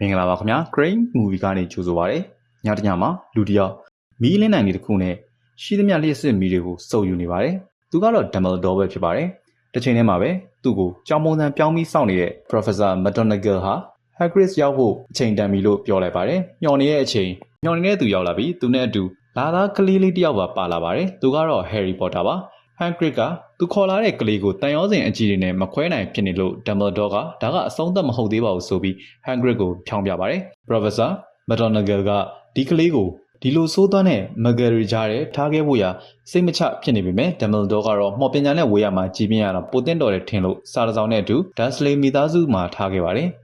မင်္ဂလာပါခင်ဗျာ Crane Movie ကနေကြိုဆိုပါရစေညတညမှာလူတစ်ယောက်မီးလင်းနိုင်နေတစ်ခုနဲ့ရှိသမျှလျှက်စစ်မီးတွေကိုစုပ်ယူနေပါတယ်သူကတော့ Dumbledore ပဲဖြစ်ပါတယ်တစ်ချိန်တည်းမှာပဲသူ့ကိုကြောင်ပုံစံပြောင်းပြီးစောင့်နေတဲ့ Professor McGonagall ဟာ Hagrid ရောက်ဖို့အချိန်တန်ပြီလို့ပြောလိုက်ပါတယ်မျှော်နေတဲ့အချိန်မျှော်နေတဲ့သူရောက်လာပြီးသူနဲ့အတူလာသားကလေးလေးတစ်ယောက်ပါပါလာပါတယ်သူကတော့ Harry Potter ပါ Hagrid ကသူခေါ်လာတဲ့ကလေးကိုတန်ရောစင်အကြီးတွေနဲ့မခွဲနိုင်ဖြစ်နေလို့ Dumbledore ကဒါကအဆုံးသတ်မဟုတ်သေးပါဘူးဆိုပြီး Hagrid ကိုဖြောင်းပြပါတယ်။ Professor McGonagall ကဒီကလေးကိုဒီလိုစိုးသွမ်းတဲ့ McGarry ကြားထဲထားခဲ့ဖို့ရာစိတ်မချဖြစ်နေပေမဲ့ Dumbledore ကတော့မော်ပညာနဲ့ဝေးရမှာကြီးပြင်းရတာပိုတင်တော်တယ်ထင်လို့စာတစောင်းနဲ့အတူ Dursley မိသားစုမှာထားခဲ့ပါတယ်။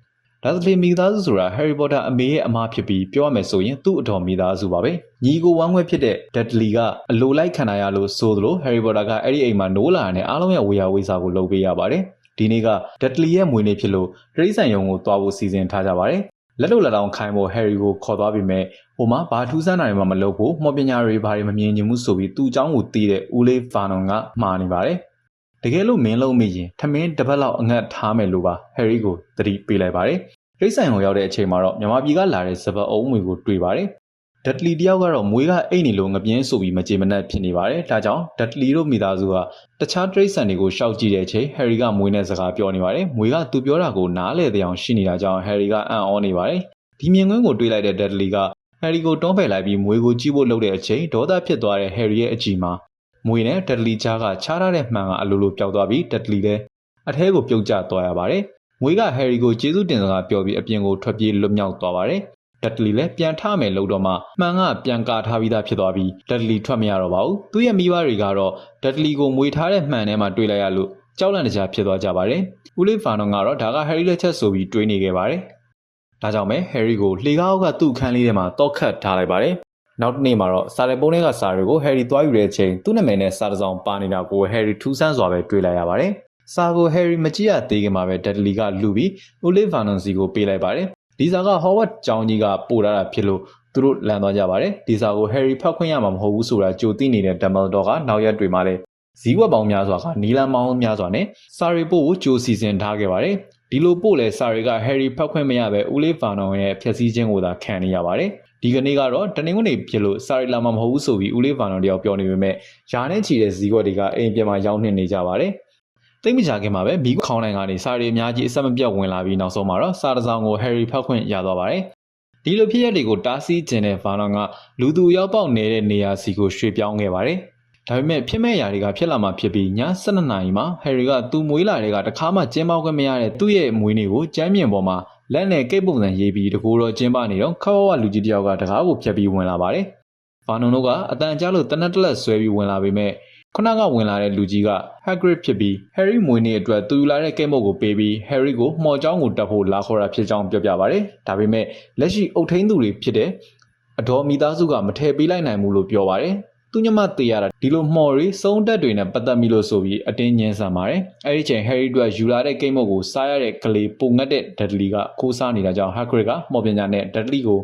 Dursley မိသားစုဆိုတာ Harry Potter အမေရဲ့အမားဖြစ်ပြီးပြောရမယ်ဆိုရင်သူ့အတော်မိသားစုပါပဲ။ညီကိုဝမ်းခွဲဖြစ်တဲ့ Dudley ကအလိုလိုက်ခံရလို့ဆိုသလို Harry Potter ကအဲ့ဒီအိမ်မှာနိုးလာတဲ့အားလုံးရဲ့ဝေယဝေစာကိုလုပ်ပေးရပါတယ်။ဒီနေ့က Dudley ရဲ့မွေးနေ့ဖြစ်လို့တရိษံယုံကိုတွားဖို့စီစဉ်ထားကြပါတယ်။လက်လို့လက်တောင်ခိုင်းဖို့ Harry ကိုခေါ်သွားပြီးမြဲဟိုမှာဘာထူးဆန်းတာတွေမှမလုပ်ဖို့မော်ပညာတွေဘာတွေမမြင်ချင်ဘူးဆိုပြီးသူ့အကြောင်းကိုသိတဲ့ဦးလေးဖာနွန်ကမှားနေပါတယ်။တကယ်လို့မင်းလုံးမိရင်ထမင်းတစ်ပတ်လောက်အငတ်ထားမယ်လို့ပါ Harry ကိုသတိပေးလိုက်ပါတယ်။ ရိတ်ဆိုင်ကိုရောက်တဲ့အချိန်မှာတော့မြမပြည်ကလာတဲ့စပတ်အုံးငွေကိုတွေ့ပါတယ်။ဒက်လီတယောက်ကတော့မွေးကအိတ်နေလို့ငပြင်းဆိုပြီးမကြေမနက်ဖြစ်နေပါတယ်။ဒါကြောင့်ဒက်လီတို့မိသားစုကတခြားတရိတ်ဆန်တွေကိုရှောက်ကြည့်တဲ့အချိန်ဟယ်ရီကမွေးနဲ့စကားပြောနေပါတယ်။မွေကသူပြောတာကိုနားလေတဲ့အောင်ရှိနေတာကြောင့်ဟယ်ရီကအံ့ဩနေပါတယ်။ဒီမြင်ကွင်းကိုတွေးလိုက်တဲ့ဒက်လီကဟယ်ရီကိုတွန်းပယ်လိုက်ပြီးမွေကိုကြည့်ဖို့လုပ်တဲ့အချိန်ဒေါသဖြစ်သွားတဲ့ဟယ်ရီရဲ့အကြည့်မှာမွေနဲ့ဒက်လီကြားကခြားထားတဲ့မှန်ကအလိုလိုပျောက်သွားပြီးဒက်လီလည်းအထဲကိုပြုတ်ကျသွားရပါတယ်။ မွေကဟယ်ရီကိုကျေးဇူးတင်စကားပြောပြီးအပြင်ကိုထွက်ပြေးလွတ်မြောက်သွားပါတယ်။ဒက်လီလည်းပြန်ထမယ်လို့တော့မှမှန်ကပြန်ကာထားပြီးသားဖြစ်သွားပြီးဒက်လီထွက်မရတော့ပါဘူး။သူ့ရဲ့မိဘတွေကတော့ဒက်လီကိုမွေထားတဲ့မှန်ထဲမှာတွေ့လိုက်ရလို့ကြောက်လန့်တကြားဖြစ်သွားကြပါတယ်။ဦးလေးဖာနွန်ကတော့ဒါကဟယ်ရီလက်ချက်ဆိုပြီးတွေးနေခဲ့ပါတယ်။ဒါကြောင့်ပဲဟယ်ရီကိုလှေကားအောက်ကသူ့ခန်းလေးထဲမှာတောက်ခတ်ထားလိုက်ပါတယ်။နောက်တစ်နေ့မှာတော့စာရဲပုံးတွေကစာတွေကိုဟယ်ရီသွားယူတဲ့အချိန်သူ့နာမည်နဲ့စာတစ်စောင်ပါနေတာကိုဟယ်ရီထူးဆန်းစွာပဲတွေ့လိုက်ရပါတယ်။ စာကိုဟယ်ရီမကြည့်ရသေးခင်မှာပဲဒက်ဒလီကလူပြီးဦးလေးဖာနွန်စီကိုပေးလိုက်ပါတယ်။ဒီစာကဟောဝတ်ကျောင်းကြီးကပို့ထားတာဖြစ်လို့သူတို့လန်သွားကြပါတယ်။ဒီစာကိုဟယ်ရီဖတ်ခွင့်ရမှာမဟုတ်ဘူးဆိုတာကြိုသိနေတဲ့ဒမ်ဘလ်ဒေါကနောက်ရက်တွေမှာလည်းဇီးဝက်ပေါင်းများစွာကနီလန်ပေါင်းများစွာနဲ့စာရီပို့ကိုကြိုစီစဉ်ထားခဲ့ပါတယ်။ဒီလိုပို့လဲစာရီကဟယ်ရီဖတ်ခွင့်မရပဲဦးလေးဖာနွန်ရဲ့ဖျက်ဆီးခြင်းကိုသာခံနေရပါတယ်။ဒီကနေ့ကတော့တနင်္ဂနွေဖြစ်လို့စာရီလာမှာမဟုတ်ဘူးဆိုပြီးဦးလေးဖာနွန်တယောက်ပြောနေပေမဲ့ယာနဲ့ချီတဲ့ဇီးဝက်တွေကအိမ်ပြန်မှာရောက်နေနေကြပါတယ်။ တိတ်မကြခင်မှာပဲမိခေါင်းနိုင်ကနေစာရီအများကြီးအဆက်မပြတ်ဝင်လာပြီးနောက်ဆုံးမှာတော့စာတစောင်ကိုဟယ်ရီဖတ်ခွင့်ရသွားပါတယ်။ဒီလိုဖြစ်ရတွေကိုတားဆီးခြင်းတဲ့ဖာနွန်ကလူသူရောက်ပေါက်နေတဲ့နေရာစီကိုရွှေ့ပြောင်းခဲ့ပါတယ်။ဒါပေမဲ့ဖြစ်မဲ့ຢာတွေကဖြစ်လာမှဖြစ်ပြီးည7နာရီမှာဟယ်ရီကသူ့မွေးလာတဲ့ကတခါမှကျင်းပေါက်ခွင့်မရတဲ့သူ့ရဲ့မွေးနေ့ကိုကျမ်းမြင့်ပေါ်မှာလက်နဲ့ကိတ်ပုံစံရေးပြီးတကူတော့ကျင်းပနေတော့ခဝဝလူကြီးတယောက်ကတကားကိုဖြတ်ပြီးဝင်လာပါတယ်။ဗာနွန်တို့ကအတန်ကြားလို့တနက်တလက်ဆွဲပြီးဝင်လာပေမဲ့ ခုနကဝင်လာတဲ့လူကြီးက Hagrid ဖြစ်ပြီး Harry မွေးနေ့အတွက်သူယူလာတဲ့ကိတ်မုတ်ကိုပေးပြီး Harry ကိုမှော်ချောင်းကိုတက်ဖို့လာခေါ်တာဖြစ်ကြောင်းပြောပြပါတယ်။ဒါပေမဲ့လက်ရှိအုတ်ထိန်သူတွေဖြစ်တဲ့အတော်မိသားစုကမထည့်ပေးလိုက်နိုင်ဘူးလို့ပြောပါတယ်။သူညမတေးရတာဒီလိုမှော်ရီစုံတက်တွေနဲ့ပတ်သက်မိလို့ဆိုပြီးအတင်းညင်းဆန်ပါတယ်။အဲဒီချိန် Harry တို့ယူလာတဲ့ကိတ်မုတ်ကိုစားရတဲ့ကလေးပုံငတ်တဲ့ Dudley ကခိုးစားနေတာကြောင့် Hagrid ကမှော်ပညာနဲ့ Dudley ကို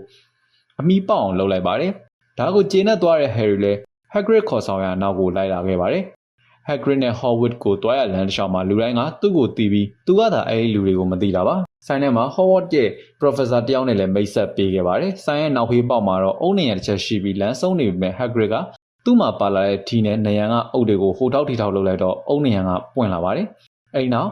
အမိပေါအောင်လုပ်လိုက်ပါတယ်။ဒါကိုကျေနပ်သွားတဲ့ Harry လည်း Hagrid ခေါ်ဆောင်ရနောက်ကိုလိုက်လာခဲ့ပါတယ်။ Hagrid နဲ့ Hogwarts ကိုတွားရလမ်းတစ်လျှောက်မှာလူတိုင်းကသူ့ကိုတီးပြီးသူကသာအဲဒီလူတွေကိုမသိတာပါ။ဆိုင်ထဲမှာ Hogwarts ရဲ့ Professor တယောက်နဲ့လည်းမိတ်ဆက်ပေးခဲ့ပါတယ်။ဆိုင်ရဲ့နောက်ဖေးပေါက်မှာတော့အုံနေရတစ်ချက်ရှိပြီးလမ်းဆုံးနေပေမဲ့ Hagrid ကသူ့မှာပါလာတဲ့ထီနဲ့နယံကအုပ်တွေကိုဟိုထောက်ထီထောက်လုပ်လိုက်တော့အုပ်နယံကပွင့်လာပါတယ်။အဲဒီနောက်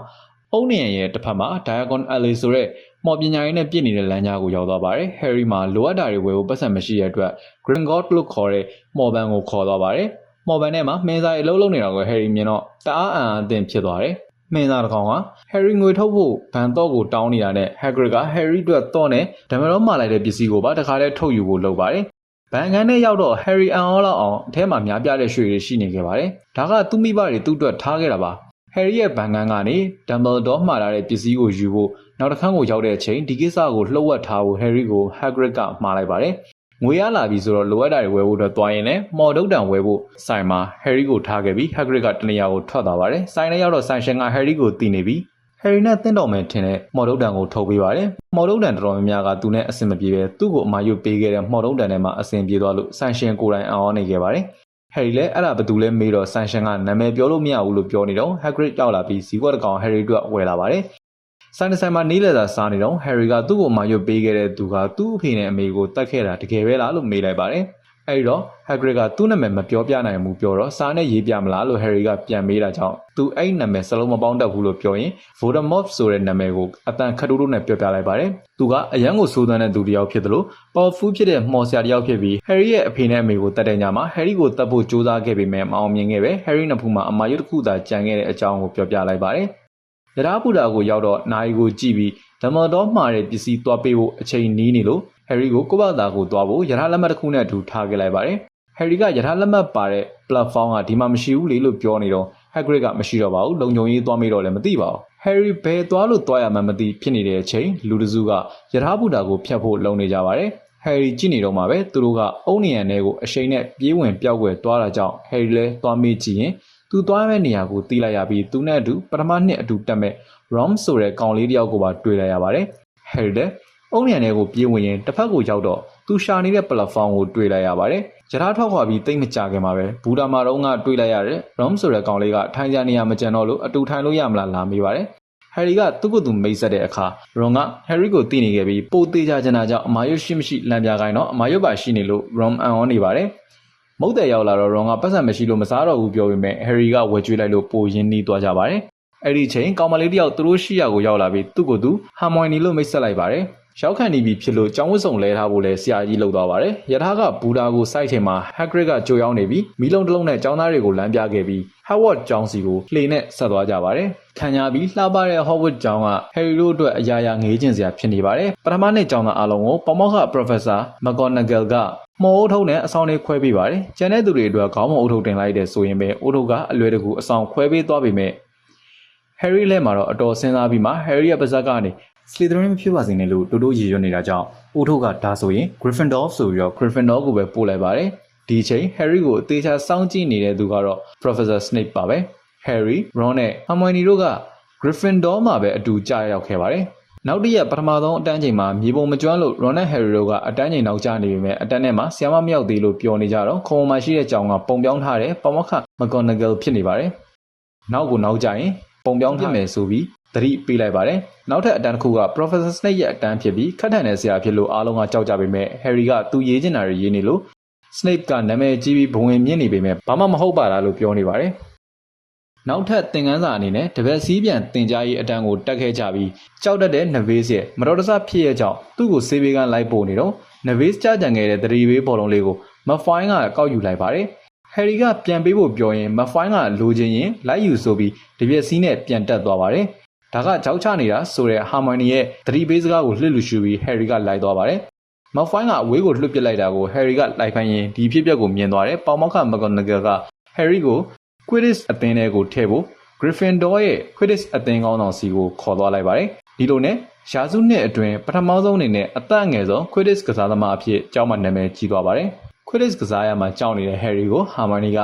အုပ်နယံရဲ့တစ်ဖက်မှာ Diagon Alley ဆိုတဲ့ မော်ပညာရေးနဲ့ပြည့်နေတဲ့လမ်းကြားကိုရောက်သွားပါတယ်။ Harry မှာလိုအပ်တာတွေဝယ်ဖို့ပတ်စံမရှိတဲ့အတွက် Gringotts လို့ခေါ်တဲ့မော်ဘန်ကိုခေါ်သွားပါတယ်။မော်ဘန်ထဲမှာမင်းသားအလုပ်လုပ်နေတာကို Harry မြင်တော့တအားအံ့အသင့်ဖြစ်သွားတယ်။မင်းသားတစ်ကောင်က Harry ငွေထုတ်ဖို့ဘန်တော့ကိုတောင်းနေတာနဲ့ Hagrid က Harry အတွက်တော့နဲ့ဒမရောမှာလိုက်တဲ့ပစ္စည်းကိုပါတခါတည်းထုတ်ယူဖို့လုပ်ပါတယ်ဘန်ကန်နဲ့ရောက်တော့ Harry အန်အောလောက်အောင်အထဲမှာများပြားတဲ့ရွှေတွေရှိနေခဲ့ပါတယ်။ဒါကသူ့မိဘတွေသူ့အတွက်ထားခဲ့တာပါ။ Harry ရဲ့ဘန်ကန်ကနေ Dumbledore မှာလာတဲ့ပစ္စည်းကိုယူဖို့ နောက်တစ်ခန်းကိုရောက်တဲ့အချိန်ဒီကိစ္စကိုလှုပ်ဝက်ထားဖို့ Harry ကို Hagrid ကမှားလိုက်ပါတယ်။ငွေရလာပြီဆိုတော့လိုအပ်တာတွေဝယ်ဖို့တော့တွားရင်လည်းမော်ဒုတ်တံဝယ်ဖို့ဆိုင်မှာ Harry ကိုထားခဲ့ပြီး Hagrid ကတနေရာကိုထွက်သွားပါတယ်။ဆိုင်ထဲရောက်တော့ဆိုင်ရှင်က Harry ကိုတီးနေပြီးဟယ်ရီနဲ့တင်းတော်မယ်ထင်တဲ့မော်ဒုတ်တန်ကိုထုတ်ပေးပါတယ်။မော်ဒုတ်တန်တော်တော်များများကသူနဲ့အဆင်မပြေပဲသူ့ကိုအမာရွတ်ပေးခဲ့တဲ့မော်ဒုတ်တန်ထဲမှာအဆင်ပြေသွားလို့ဆန်ရှင်ကိုယ်တိုင်အောင်းနေခဲ့ပါတယ်။ဟယ်ရီလည်းအဲ့ဒါဘသူလဲမေးတော့ဆန်ရှင်ကနာမည်ပြောလို့မရဘူးလို့ပြောနေတော့ဟက်ဂရစ်ရောက်လာပြီးဇီဝတ်တကောင်ဟယ်ရီအတွက်ဝယ်လာပါတယ်။ ဆိုင်တဆိုင်မှာနေလက်သာစားနေတော့ဟယ်ရီကသူ့ကိုမာရွတ်ပေးခဲ့တဲ့သူကသူ့အဖေနဲ့အမေကိုတတ်ခဲ့တာတကယ်ပဲလားလို့မေးလိုက်ပါတယ်အဲဒီတော့ဟက်ဂရစ်ကသူ့နာမည်မပြောပြနိုင်ဘူးပြောတော့စားနဲ့ရေးပြမလားလို့ဟယ်ရီကပြန်မေးတာကြောင့်သူအဲ့ဒီနာမည်စလုံးမပေါင်းတတ်ဘူးလို့ပြောရင် Voldemort ဆိုတဲ့နာမည်ကိုအတန်ခတ်တိုးတိုးနဲ့ပြောပြလိုက်ပါတယ်သူကအရန်ကိုစိုးသွမ်းတဲ့သူတစ်ယောက်ဖြစ်တယ်လို့ powerful ဖြစ်တဲ့မော်ဆရာတစ်ယောက်ဖြစ်ပြီး Harry ရဲ့အဖေနဲ့အမေကိုတတ်တဲ့ညမှာ Harry ကိုတတ်ဖို့ကြိုးစားခဲ့ပေမဲ့မအောင်မြင်ခဲ့ပဲ Harry နှစ်ဖူးမှာအမာရွတ်တစ်ခုသာကြံခဲ့တဲ့အကြောင်းကိုပြောပြလိုက်ပါတယ် ရထားပူတာကိုရောက်တော့နိုင်ကိုကြည့်ပြီးဒမတော်မှာတဲ့ပစ္စည်းသွားပေးဖို့အချိန်နီးနေလို့ Harry ကိုကိုယ့်ဘာသာကိုသွားဖို့ရထားလက်မှတ်တစ်ခုနဲ့အတူထားခဲ့လိုက်ပါတယ် Harry ကရထားလက်မှတ်ပါတဲ့ platform ကဒီမှာမရှိဘူးလေလို့ပြောနေတော့ Hagrid ကမရှိတော့ပါဘူးလုံခြုံရေးသွားမေးတော့လည်းမသိပါဘူး Harry ဘယ်သွားလို့သွားရမှန်းမသိဖြစ်နေတဲ့အချိန်လူတစုကရထားဘူတာကိုဖျက်ဖို့လုံနေကြပါတယ် Harry ကြည့်နေတော့မှပဲသူတို့ကအုံနေရန်တွေကိုအရှိန်နဲ့ပြေးဝင်ပြောက်ွယ်သွားတာကြောင့် Harry လည်းသွားမေးကြည့်ရင် သူသွားမဲ့နေရာကိုတီးလိုက်ရပြီးသူနဲ့အတူပထမနှစ်အတူတက်မဲ့ Ron ဆိုတဲ့ကောင်လေးတယောက်ကိုပါတွေ့လိုက်ရပါတယ် Harry လည်းအုံနေရန်တွေကိုပြေးဝင်ရင်တစ်ဖက်ကိုရောက်တော့သူရှာနေတဲ့ platform ကိုတွေ့လိုက်ရပါတယ်ရထားထွက်ခွာပြီးတိတ်မကြခင်မှာပဲဘူတာမာတုံးကတွေးလိုက်ရတယ် Rom ဆိုတဲ့ကောင်လေးကထိုင်ကြနေရမကြံတော့လို့အတူထိုင်လို့ရမလားလာမေးပါတယ်ဟယ်ရီကသူ့ကိုယ်သူမိတ်ဆက်တဲ့အခါရွန်ကဟယ်ရီကိုသိနေခဲ့ပြီးပိုသေးကြချင်တာကြောင့်အမာရွတ်ရှိမရှိလမ်းပြခိုင်းတော့အမာရွတ်ပါရှိနေလို့ရွန်အန်အောနေပါတယ် မုတ်တယ်ရောက်လာတော့ရွန်ကပတ်စံမရှိလို့မစားတော့ဘူးပြောပေမဲ့ဟယ်ရီကဝယ်ကျွေးလိုက်လို့ပိုရင်းနှီးသွားကြပါတယ်အဲ့ဒီချိန်ကောင်မလေးတယောက်သူတို့ရှိရကိုရောက်လာပြီးသူ့ကိုယ်သူဟာမွိုင်နီလို့မိတ်ဆက်လိုက်ပါတယ် ရောက်ခံနေပြီဖြစ်လို့ကျောင်းဝတ်စုံလဲထားဖို့လဲဆရာကြီးလှုပ်သွားပါတယ်။ယထာကဘူတာကိုစိုက်ချိန်မှာ Hagrid ကကြိုရောက်နေပြီးမီးလုံးတစ်လုံးနဲ့ကျောင်းသားတွေကိုလမ်းပြခဲ့ပြီး Howard ကျောင်းစီကိုလှေနဲ့ဆက်သွားကြပါတယ်။ခံရပြီးလှပတဲ့ Howard ကျောင်းက Harry တို့အတွက်အရာရာငေးကျင်စရာဖြစ်နေပါတယ်။ပထမနှစ်ကျောင်းသားအလုံးကိုပမောက္ခ Professor McGonagall ကမော်အုပ်ထုံးနဲ့အဆောင်လေးခွဲပေးပါတယ်။ကျန်တဲ့သူတွေအတွက်ခေါင်းမအုပ်ထုံးတင်လိုက်တဲ့ဆိုရင်ပဲအုပ်ထုံးကအလွယ်တကူအဆောင်ခွဲပေးသွားပေမဲ့ Harry လဲမှာတော့အတော်စဉ်းစားပြီးမှ Harry ရဲ့ပါဇက်ကကနေ Slytherin မဖြစ်ပါစေနဲ့လို့တိုးတိုးရည်ရွယ်နေတာကြောင့်အိုထိုးကဒါဆိုရင် Gryffindor ဆိုပြီးတော့ Gryffindor ကိုပဲပို့လိုက်ပါတယ်ဒီအချိန် Harry ကိုအသေးချာစောင့်ကြည့်နေတဲ့သူကတော့ Professor Snape ပါပဲ Harry, Ron နဲ့ Hermione တို့က Gryffindor မှာပဲအတူကြာရောက်ခဲ့ပါတယ်နောက်တစ်ရက်ပထမဆုံးအတန်းချိန်မှာမြေပုံမကျွမ်းလို့ Ron နဲ့ Harry တို့ကအတန်းချိန်နောက်ကျနေပေမဲ့အတန်းထဲမှာဆရာမမရောက်သေးလို့ပြောနေကြတော့ခုံပေါ်မှာရှိတဲ့ကြောင်ကပုံပြောင်းထားတဲ့ပမခ McGonagall ဖြစ်နေပါတယ်နောက်ကိုနောက်ကျရင်ပုံပြောင်းပြမယ်ဆိုပြီး သတိပေးလိုက်ပါတယ်။နောက်ထပ်အတန်းတစ်ခုက Professor Snape ရဲ့အတန်းဖြစ်ပြီးခက်ထန်တဲ့ဆရာဖြစ်လို့အားလုံးကကြောက်ကြပေမဲ့ Harry ကသူရေးချင်တာတွေရေးနေလို့ Snape ကနာမည်ကြီးပြီးဘဝင်မြင့်နေပေမဲ့ဘာမှမဟုတ်ပါလားလို့ပြောနေပါတယ်။နောက်ထပ်သင်ခန်းစာအနေနဲ့တပည့်စည်းပြန်သင်ကြားရေးအတန်းကိုတက်ခဲ့ကြပြီးကြောက်တတ်တဲ့ Navis ရဲ့မတော်တဆဖြစ်ရဲ့ကြောင့်သူ့ကိုဆေးဘေးကလိုက်ပို့နေတော့ Navis ကြကြံခဲ့တဲ့သတိပေးဘောလုံးလေးကို Malfoy ကကောက်ယူလိုက်ပါတယ်။ Harry ကပြန်ပေးဖို့ပြောရင် Malfoy ကလိုချင်ရင်လိုက်ယူဆိုပြီးတပြက်စီးနဲ့ပြန်တက်သွားပါတယ်။ ဒါကကြောက်ချနေတာဆိုတဲ့ Hermione ရဲ့သတိပေးစကားကိုလှစ်လူရှူပြီး Harry ကလိုက်သွားပါတယ်။ Malfoy ကအဝေးကိုလှုပ်ပစ်လိုက်တာကို Harry ကလိုက်ဖိုင်းရင်ဒီဖြစ်ပျက်ကိုမြင်သွားတယ်။ပေါမောက်ခ McGonagall က Harry ကို Quidditch အသင်းထဲကိုထည့်ဖို့ Gryffindor ရဲ့ Quidditch အသင်းကောင်းဆောင်စီကိုခေါ်သွားလိုက်ပါတယ်။ဒီလိုနဲ့ရာစုနှစ်အတွင်းပထမဆုံးအနေနဲ့အသက်အငယ်ဆုံး Quidditch ကစားသမားအဖြစ်ကျောင်းမှာနာမည်ကြီးသွားပါတယ်။ Quidditch ကစားရမှာကြောက်နေတဲ့ Harry ကို Hermione က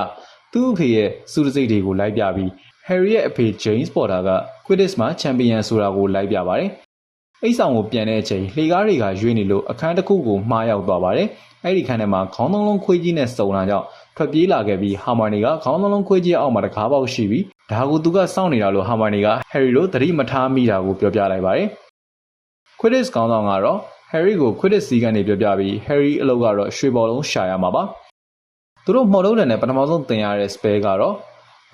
သူ့အဖေရဲ့စူးစိတ်တွေကိုလိုက်ပြပြီး Harry ရဲ့အဖေ James Potter က Quidditch မှာချန်ပီယံဆိုတာကိုလိုက်ပြပါတယ်။အိတ်ဆောင်ကိုပြန်တဲ့အချိန်လှေကားတွေကရွေးနေလို့အခန်းတစ်ခုကိုမှားရောက်သွားပါတယ်။အဲ့ဒီခန်းထဲမှာခေါင်းသုံးလုံးခွေးကြီးနဲ့စုံလာကြောင့်ထွက်ပြေးလာခဲ့ပြီး Hermione ကခေါင်းသုံးလုံးခွေးကြီးအောက်မှာတကားပေါက်ရှိပြီးဒါကိုသူကစောင့်နေတာလို့ Hermione က Harry တို့သတိမထားမိတာကိုပြောပြလိုက်ပါတယ်။ Quidditch ခေါင်းဆောင်ကတော့ Harry ကို Quidditch စီးကနေပြောပြပြီး Harry အလုပ်ကတော့ရွှေဘော်လုံးရှာရမှာပါ။သူတို့မော်လုံးတယ်နဲ့ပထမဆုံးသင်ရတဲ့ spell ကတော့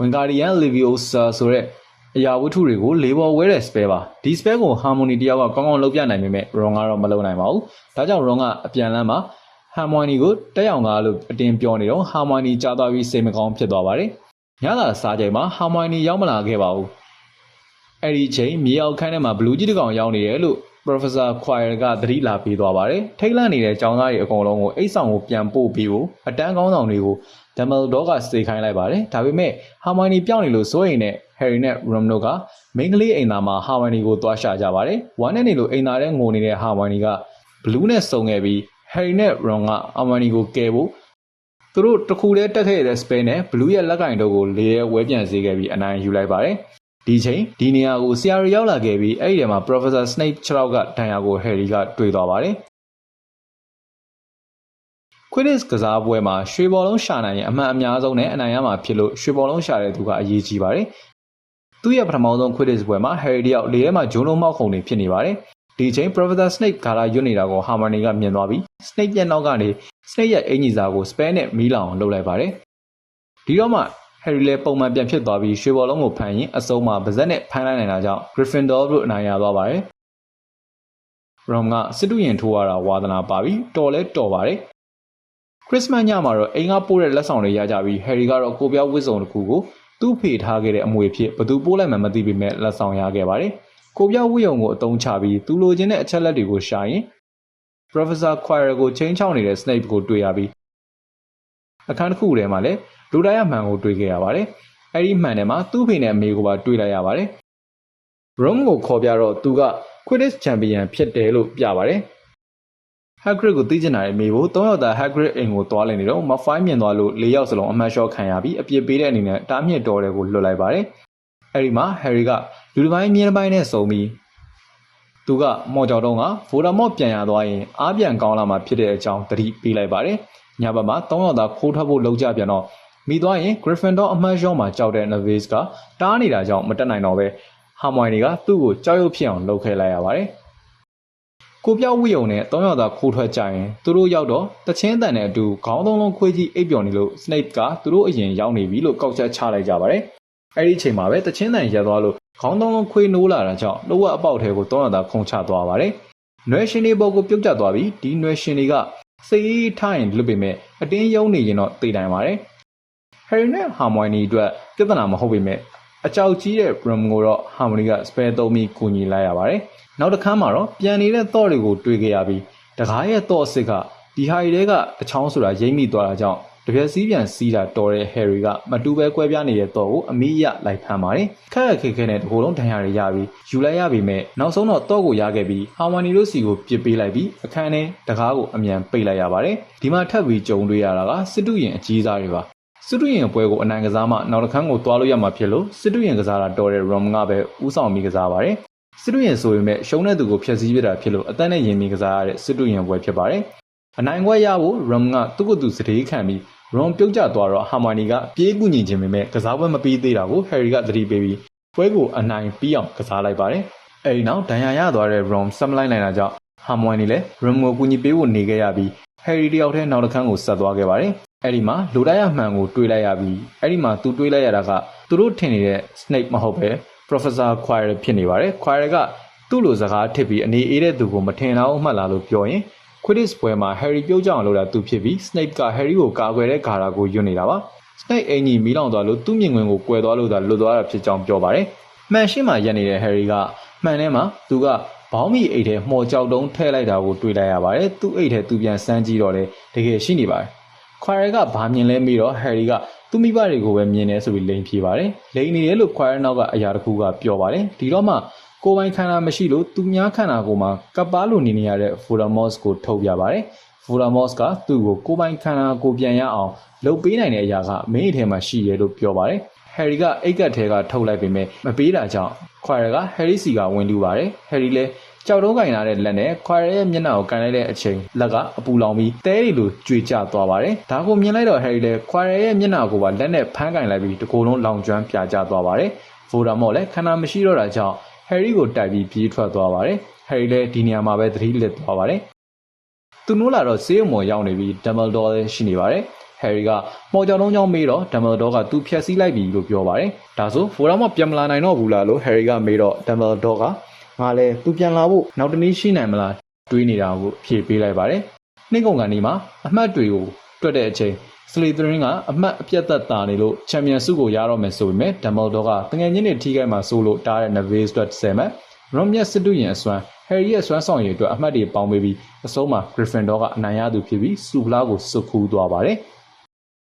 Wingardium Leviosa ဆိုတဲ့ အရာဝတ္ထုတွေကိုလေးပေါ်ဝဲတဲ့ spell ပါဒီ spell ကို Harmony တယောက်ကကောင်းကောင်းလုပ်ပြနိုင်ပေမဲ့ Ron ကတော့မလုပ်နိုင်ပါဘူးဒါကြောင့် Ron ကအပြန်လမ်းမှာ Harmony ကိုတက်ရောက်ငါလို့အတင်းပြောနေတော့ Harmony ကြားသွားပြီးစိတ်မကောင်းဖြစ်သွားပါတယ်ညလာစားချိန်မှာ Harmony ရောက်မလာခဲ့ပါဘူးအဲ့ဒီချိန်မြေအောက်ခန်းထဲမှာဘလူးကြီးတစ်ကောင်ရောက်နေတယ်လို့ Professor Quirrell ကသတိလာပေးသွားပါတယ်။ထိတ်လန့်နေတဲ့ကျောင်းသားတွေအကုန်လုံးကိုအိတ်ဆောင်ကိုပြန်ပို့ပြီးဖို့အတန်းကောင်းဆောင်တွေကို Dumbledore ကစေခိုင်းလိုက်ပါတယ်။ဒါပေမဲ့ Hermione ပြောင်းနေလို့စိုးရိမ်တဲ့ Harry နဲ့ Ron တို့ကမိန်းကလေးအိမ်သားမှာ Hermione ကိုတွားရှာကြပါတယ်။ဝမ်းနဲ့နေလို့အိမ်သားထဲငိုနေတဲ့ Hermione က Blue နဲ့စုံခဲ့ပြီး Harry နဲ့ Ron က Hermione ကိုကယ်ဖို့သူတို့တခုတည်းတက်ခဲ့တဲ့ Spain နဲ့ Blue ရဲ့လက်ကင်တို့ကိုလေရဲဝဲပြန်စေခဲ့ပြီးအနိုင်ယူလိုက်ပါတယ်။ဒီချိန်ဒီနေရာကိုဆရာရီရောက်လာခဲ့ပြီးအဲ့ဒီထဲမှာ Professor Snape 6ယောက်ကဒဏ်ရာကို Harry ကတွေ့သွားပါတယ်။ Quidditch ကစားပွဲမှာရွှေဘော်လုံးရှာနိုင်ရင်အမှန်အများဆုံးနဲ့အနိုင်ရမှာဖြစ်လို့ရွှေဘော်လုံးရှာတဲ့သူကအရေးကြီးပါတယ်။သူ့ရဲ့ပထမဆုံး Quidditch ပွဲမှာ Harry တယောက်လေထဲမှာဂျုံလုံးမောက်ခုံနေဖြစ်နေပါတယ်ဒီအချိန် Professor Snape ဂါလာရွတ်နေတာကို Hermione ကမြင်သွားပြီး Snape ရဲ့နောက်ကနေ Snape ရဲ့အင်ကြီးစာကို spell နဲ့မီးလောင်အောင်လုပ်လိုက်ပါတယ်ဒီတော့မှ Harry လည်းပုံမှန်ပြန်ဖြစ်သွားပြီးရွှေဘော်လုံးကိုဖမ်းရင်အစုံမှာပါဇက်နဲ့ဖမ်းလိုက်နိုင်တာကြောင့် Gryffindor တို့အနိုင်ရသွားပါတယ် Ron ကစစ်တူရင်ထိုးရတာဝါသနာပါပြီးတော်လဲတော်ပါတယ် ခရစ်စမတ်ညမှာတော့အိမ်ကပိုးတဲ့လက်ဆောင်တွေရကြပြီး Harry ကတော့ကိုပြောက်ဝစ်စုံတစ်ခုကိုသူ့ဖေထားခဲ့တဲ့အမွေဖြစ်ဘသူပိုးလိုက်မှမသိပေမဲ့လက်ဆောင်ရခဲ့ပါတယ်ကိုပြောက်ဝစ်ယုံကိုအသုံးချပြီးသူလိုချင်တဲ့အချက်လက်တွေကိုရှာရင် Professor Quirrell ကိုချင်းချောင်းနေတဲ့ Snape ကိုတွေ့ရပြီးအခန်းတစ်ခုထဲမှာလည်းလူတိုင်းအမှန်ကိုတွေ့ခဲ့ရပါတယ်အဲ့ဒီမှန်ထဲမှာသူ့ဖေနဲ့အမေကိုပါတွေ့လိုက်ရပါတယ် Ron ကိုခေါ်ပြတော့သူက Quidditch Champion ဖြစ်တယ်လို့ပြပါတယ်။ Hagrid ကိုသိကျင်တာရဲ့မိဖို့၃ယောက်သာ Hagrid အိမ်ကိုသွားလည်နေတော့ Malfoy မြင်သွားလို့၄ယောက်စလုံးအမှန်လျှော့ခံရပြီးအပြစ်ပေးတဲ့အနေနဲ့တားမြစ်တော်တွေကိုလွတ်လိုက်ပါတယ်။အဲဒီမှာ Harry ကလူတစ်ပိုင်းမြင်းတစ်ပိုင်းနဲ့စုံပြီးသူကမော်ကြောင်တုံးက Voldemort ပြန်ရသွားရင်အားပြန်ကောင်းလာမှာဖြစ်တဲ့အကြောင်းသတိပေးလိုက်ပါတယ်။ညဘက်မှာ၃ယောက်သာခိုးထွက်ဖို့လုပ်ကြပြန်တော့မိသွားရင် Gryffindor အမှန်လျှော့မှာကြောက်တဲ့ Nervous ကတားနေတာကြောင့်မတက်နိုင်တော့ပဲဟာမိုင်တွေကသူ့ကိုကြောက်ရွံ့ဖြစ်အောင်လုပ်ခဲ့လိုက်ရပါတယ်။ ကိုပြောက်ဝိယုံနဲ့တောင်းရောက်တာခိုးထွက်ကြရင်သူတို့ရောက်တော့တချင်းတန်တဲ့အတူခေါင်းသုံးလုံးခွေးကြီးအိပ်ပျော်နေလို့ Snape ကသူတို့အရင်ရောက်နေပြီလို့ကောက်ချက်ချလိုက်ကြပါတယ်။အဲဒီအချိန်မှာပဲတချင်းတန်ရက်သွားလို့ခေါင်းသုံးလုံးခွေးနိုးလာတာကြောင့်လောကအပေါက်ထဲကိုတောင်းရောက်တာခုန်ချသွားပါတယ်။နွယ်ရှင်တွေပေါ်ကိုပြုတ်ကျသွားပြီးဒီနွယ်ရှင်တွေကစိတ်အေးထားရင်လွတ်ပေမဲ့အတင်းယုံနေရင်တော့တေးတိုင်ပါတယ်။ Harry နဲ့ Hermione အတွက်ပြဿနာမဟုတ်ပေမဲ့ အကြောက်ကြီးတဲ့ Brum ကိုတော့ Harmony က spare သုံးပြီးကူညီလိုက်ရပါတယ်။နောက်တစ်ခါမှတော့ပြန်နေတဲ့ thought တွေကိုတွေးခဲ့ရပြီးတကားရဲ့ thought စစ်ကဒီဟာတွေကတချောင်းဆိုတာရိမ့်မိသွားတာကြောင့်တပြက်စီးပြန်စီးတာတော်တဲ့ Harry ကမတူပဲကွဲပြားနေတဲ့ thought ကိုအမိရလိုက်ဖမ်းပါတယ်။ခက်ခက်ခဲခဲနဲ့တကိုယ်လုံးဒဏ်ရာတွေရပြီးယူလိုက်ရပြီးမဲ့နောက်ဆုံးတော့ thought ကိုရခဲ့ပြီး Harmony တို့စီကိုပြစ်ပေးလိုက်ပြီးအခန်းထဲတကားကိုအမြန်ပိတ်လိုက်ရပါတယ်။ဒီမှာထပ်ပြီးကြုံတွေ့ရတာကစစ်တူရင်အကြီးစားတွေပါ စစ်တူရင်ပွဲကိုအနိုင်ကစားမှနောက်တစ်ခန်းကိုတွားလို့ရမှာဖြစ်လို့စစ်တူရင်ကစားတာတော်တဲ့ Rom ကပဲဥဆောင်ပြီးကစားပါတယ်။စစ်တူရင်ဆိုပေမဲ့ရှုံးတဲ့သူကိုဖျက်ဆီးပြတာဖြစ်လို့အသက်နဲ့ရင်ပြီးကစားရတဲ့စစ်တူရင်ပွဲဖြစ်ပါတယ်။အနိုင်ခွဲရဖို့ Rom ကသူ့ကိုယ်သူစတေးခံပြီး Ron ပြုတ်ကျသွားတော့ Hermione ကပြေးကူညီခြင်းပေမဲ့ကစားပွဲမပြီးသေးတာကို Harry ကသတိပေးပြီးပွဲကိုအနိုင်ပြီးအောင်ကစားလိုက်ပါတယ်။အဲဒီနောက်ဒဏ်ရာရသွားတဲ့ Ron ဆက်မလိုက်နိုင်တာကြောင့် Hermione လည်း Ron ကိုကူညီပေးဖို့နေခဲ့ရပြီး Harry တယောက်တည်းနောက်တစ်ခန်းကိုဆက်သွားခဲ့ပါတယ်။ အဲ့ဒီမှာလူတိုက်ရမှန်ကိုတွေးလိုက်ရပြီးအဲ့ဒီမှာသူတွေးလိုက်ရတာကသူတို့ထင်နေတဲ့ Snape မဟုတ်ပဲ Professor Quirrell ဖြစ်နေပါတယ်။ Quirrell ကသူ့လိုစကားထစ်ပြီးအနေအေးတဲ့သူကိုမထင်တော့မှတ်လာလို့ပြောရင် Quidditch ပွဲမှာ Harry ပြုတ်ကြအောင်လုပ်တာသူဖြစ်ပြီး Snape က Harry ကိုကာကွယ်တဲ့ဂါရာကိုယွတ်နေတာပါ။ Snape အင်ကြီးမီးလောင်သွားလို့သူ့မြင်ကွင်းကိုကွယ်သွားလို့သာလွတ်သွားတာဖြစ်ကြောင်းပြောပါတယ်။မှန်ရှင်းမှရက်နေတဲ့ Harry ကမှန်ထဲမှာသူကဘောင်းမီအိတ်ထဲမှော်ကြောက်တုံးထည့်လိုက်တာကိုတွေ့လိုက်ရပါတယ်။သူ့အိတ်ထဲသူပြန်စမ်းကြည့်တော့လေတကယ်ရှိနေပါတယ်။ ခွာရကဘာမြင်လဲမေးတော့ Harry ကသူ့မိဘတွေကိုပဲမြင်တယ်ဆိုပြီးလိန်ဖြေပါတယ်။လိန်နေတယ်လို့ခွာရနောက်ကအရာတစ်ခုကပြောပါတယ်။ဒီတော့မှကိုယ်ပိုင်ခန္ဓာမရှိလို့သူများခန္ဓာကိုယ်မှာကပ်ပါလိုနေနေရတဲ့ Voldemort ကိုထုတ်ပြပါတယ်။ Voldemort ကသူ့ကိုကိုယ်ပိုင်ခန္ဓာကိုပြန်ရအောင်လုပ်ပေးနိုင်တဲ့အရာကမင်းအိတ်ထဲမှာရှိရဲလို့ပြောပါတယ်။ Harry ကအိတ်ကတ်ထဲကထုတ်လိုက်ပေမဲ့မပေးတာကြောင့်ခွာရက Harry စီကဝင်လူပါတယ်။ Harry လည်း ကြောက်တုံးကင်လာတဲ့လက်နဲ့ခွာရဲရဲ့မျက်နှာကိုကန်လိုက်တဲ့အချိန်လက်ကအပူလောင်ပြီးတဲရီလိုကြွေကျသွားပါတယ်။ဒါကိုမြင်လိုက်တော့ Harry လည်းခွာရဲရဲ့မျက်နှာကိုပါလက်နဲ့ဖမ်းကင်လိုက်ပြီးတကိုယ်လုံးလောင်ကျွမ်းပြာကျသွားပါတယ်။ Voldemort လည်းခန္ဓာမရှိတော့တာကြောင့် Harry ကိုတိုက်ပြီးပြေးထွက်သွားပါတယ်။ Harry လည်းဒီနေရာမှာပဲသတိလစ်သွားပါတယ်။သူနိုးလာတော့ဆေးရုံပေါ်ရောက်နေပြီး Dumbledore လည်းရှိနေပါတယ်။ Harry ကမော်ကြောင်တုံးကြောင်းမေးတော့ Dumbledore ကသူဖျက်ဆီးလိုက်ပြီလို့ပြောပါတယ်။ဒါဆို Voldemort ပြန်မလာနိုင်တော့ဘူးလားလို့ Harry ကမေးတော့ Dumbledore က ငါလည်းသူပြန်လာဖို့နောက်တနည်းရှိနိုင်မလားတွေးနေတာကိုဖြေပေးလိုက်ပါတယ်။နှင်းကုန်ကန်ဒီမှာအမှတ်တွေကိုတွက်တဲ့အချိန် Slytherin ကအမှတ်အပြတ်သက်တာနေလို့ချန်ပီယံဆုကိုရတော့မယ်ဆိုပေမဲ့ Dumbledore ကတငယ်ချင်းတွေထိခိုက်မှာစိုးလို့တားတဲ့ Neville အတွက်10မှတ် Ron ရဲ့စစ်တူရင်အစွမ်း Harry ရဲ့စွမ်းဆောင်ရည်အတွက်အမှတ်တွေပေါင်းပေးပြီးအဆုံးမှာ Gryffindor ကအနိုင်ရသူဖြစ်ပြီးစူဖလားကိုစုခူးသွားပါတယ်။